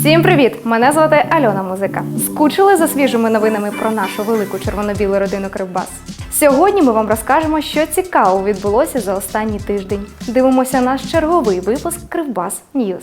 Всім привіт! Мене звати Альона Музика. Скучили за свіжими новинами про нашу велику червоно-білу родину Кривбас. Сьогодні ми вам розкажемо, що цікаво відбулося за останній тиждень. Дивимося наш черговий випуск Кривбас Ньюз.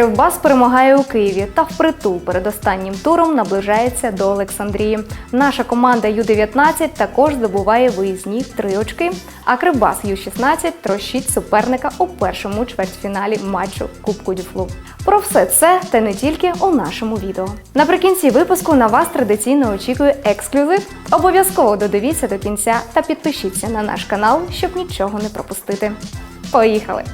Кривбас перемагає у Києві та впритул перед останнім туром наближається до Олександрії. Наша команда Ю-19 також здобуває виїзні три очки. А Кривбас Ю-16 трощить суперника у першому чвертьфіналі матчу Кубку Дюфлу. Про все це та не тільки у нашому відео. Наприкінці випуску на вас традиційно очікує ексклюзив. Обов'язково додивіться до кінця та підпишіться на наш канал, щоб нічого не пропустити. Поїхали!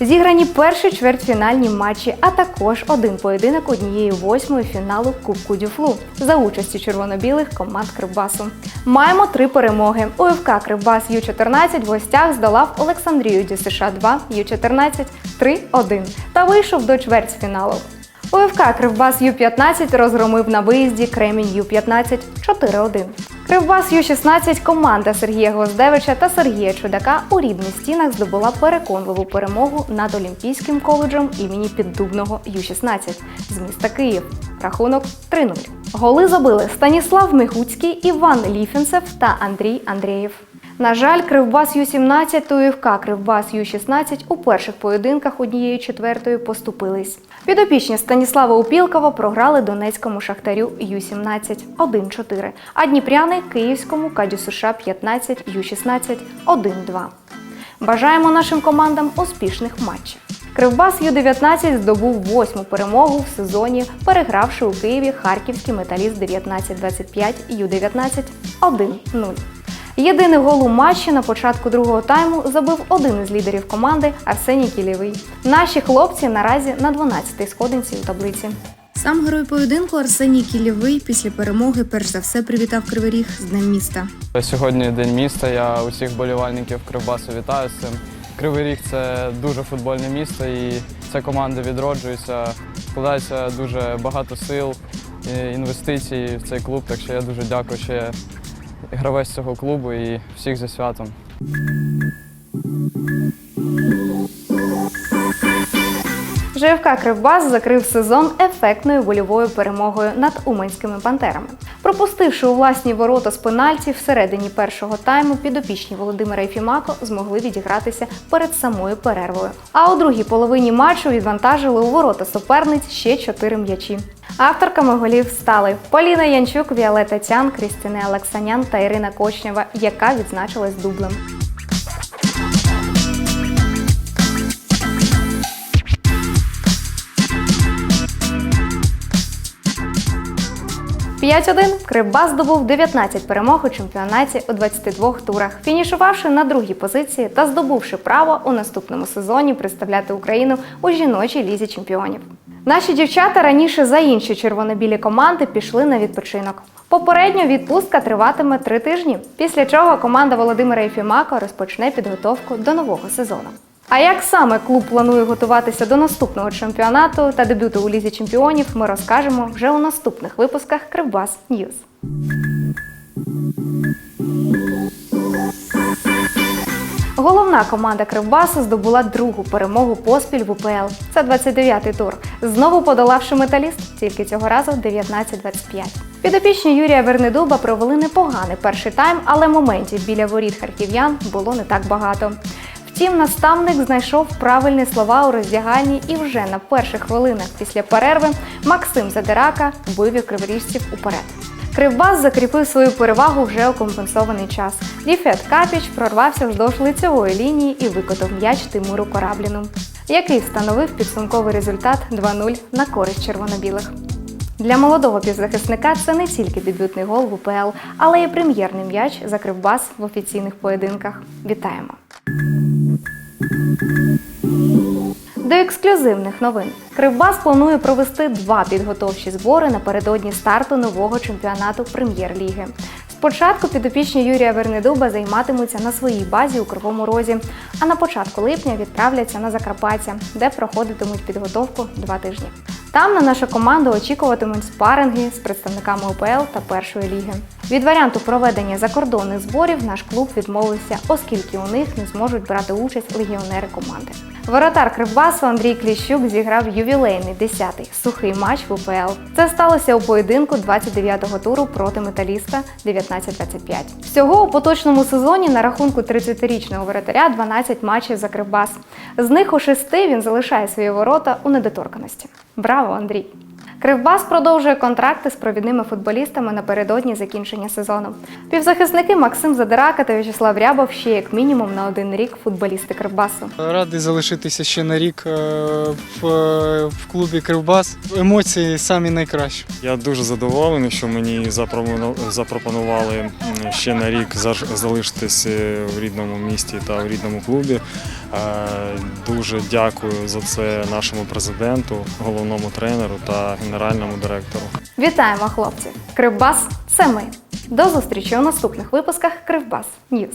Зіграні перші чвертьфінальні матчі, а також один поєдинок однієї восьмої фіналу Кубку Дюфлу за участі червоно-білих команд Кривбасу. Маємо три перемоги. УФК Кривбас Ю-14 в гостях здолав Олександрію ДЮСШ 2 Ю-14 3-1 та вийшов до чвертьфіналу. УФК Кривбас Ю-15 розгромив на виїзді Кремінь Ю-15 4-1. Кривбас Ю-16 команда Сергія Гвоздевича та Сергія Чудака у рідних стінах здобула переконливу перемогу над Олімпійським коледжем імені Піддубного Ю-16 з міста Київ. Рахунок 3-0. Голи забили Станіслав Мигуцький, Іван Ліфінцев та Андрій Андрієв. На жаль, Кривбас Ю-17 та УФК Кривбас Ю-16 у перших поєдинках однією четвертою поступились. Підопічні Станіслава Упілкова програли Донецькому Шахтарю Ю-17 1-4, а Дніпряни Київському Кадю США 15 Ю-16 1-2. Бажаємо нашим командам успішних матчів. Кривбас Ю-19 здобув восьму перемогу в сезоні, перегравши у Києві харківський металіст 19-25 Ю-19 1-0. Єдиний гол у матчі на початку другого тайму забив один із лідерів команди Арсеній Кілєвий. Наші хлопці наразі на 12-й сходинці у таблиці. Сам герой поєдинку Арсеній Кілєвий після перемоги перш за все привітав Кривий Ріг з Днем міста. Сьогодні день міста. Я усіх болівальників Кривбасу вітаю з цим. Кривий Ріг це дуже футбольне місто і ця команда відроджується. Вкладається дуже багато сил, і інвестицій в цей клуб. Так що я дуже дякую, що я гравець цього клубу і всіх зі святом. ЖФК Кривбас закрив сезон ефектною вольовою перемогою над уманськими пантерами. Пропустивши у власні ворота з пенальті всередині першого тайму, підопічні Володимира Єфімако змогли відігратися перед самою перервою. А у другій половині матчу відвантажили у ворота суперниць ще чотири м'ячі. Авторками голів стали Поліна Янчук, Віолета Цян, Крістіна Олексанян та Ірина Кочнєва, яка відзначилась дублем. – 5-1 Кривбас здобув 19 перемог у чемпіонаті у 22 турах, фінішувавши на другій позиції та здобувши право у наступному сезоні представляти Україну у жіночій лізі чемпіонів. Наші дівчата раніше за інші червоно-білі команди пішли на відпочинок. Попередньо відпустка триватиме три тижні, після чого команда Володимира Єфімака розпочне підготовку до нового сезону. А як саме клуб планує готуватися до наступного чемпіонату та дебюту у лізі чемпіонів, ми розкажемо вже у наступних випусках Кривбас Ньюз. Головна команда Кривбасу здобула другу перемогу поспіль в УПЛ. Це 29-й тур. Знову подолавши металіст, тільки цього разу 19-25. Підопічні Юрія Вернедуба провели непоганий перший тайм, але моментів біля воріт харків'ян було не так багато. Втім, наставник знайшов правильні слова у роздягальні і вже на перших хвилинах після перерви Максим Задирака вивів криворіжців уперед. Кривбас закріпив свою перевагу вже у компенсований час. Ліфет Капіч прорвався вздовж лицевої лінії і викотав м'яч Тимуру Корабліну, який встановив підсумковий результат 2-0 на користь червоно-білих. Для молодого півзахисника це не тільки дебютний гол в УПЛ, але й прем'єрний м'яч за Кривбас в офіційних поєдинках. Вітаємо! До ексклюзивних новин Кривбас планує провести два підготовчі збори напередодні старту нового чемпіонату прем'єр-ліги. Спочатку підопічні Юрія Вернедуба займатимуться на своїй базі у Кривому Розі, а на початку липня відправляться на Закарпаття, де проходитимуть підготовку два тижні. Там на нашу команду очікуватимуть спаринги з представниками УПЛ та першої ліги. Від варіанту проведення закордонних зборів наш клуб відмовився, оскільки у них не зможуть брати участь легіонери команди. Воротар Кривбасу Андрій Кліщук зіграв ювілейний 10-й сухий матч в УПЛ. Це сталося у поєдинку 29-го туру проти металіста 19-25. Всього у поточному сезоні на рахунку 30-річного воротаря 12 матчів за Кривбас. З них у шести він залишає свої ворота у недоторканості. Браво, Андрій! Кривбас продовжує контракти з провідними футболістами напередодні закінчення сезону. Півзахисники Максим Задирака та В'ячеслав Рябов ще як мінімум на один рік футболісти Кривбасу. Радий залишитися ще на рік е, в, в клубі Кривбас. Емоції самі найкращі. Я дуже задоволений, що мені запропону- запропонували ще на рік е, в рідному місті та в рідному клубі. Е, Дуже дякую за це нашому президенту, головному тренеру та генеральному директору. Вітаємо, хлопці! Кривбас це ми. До зустрічі у наступних випусках Кривбас Ньюз.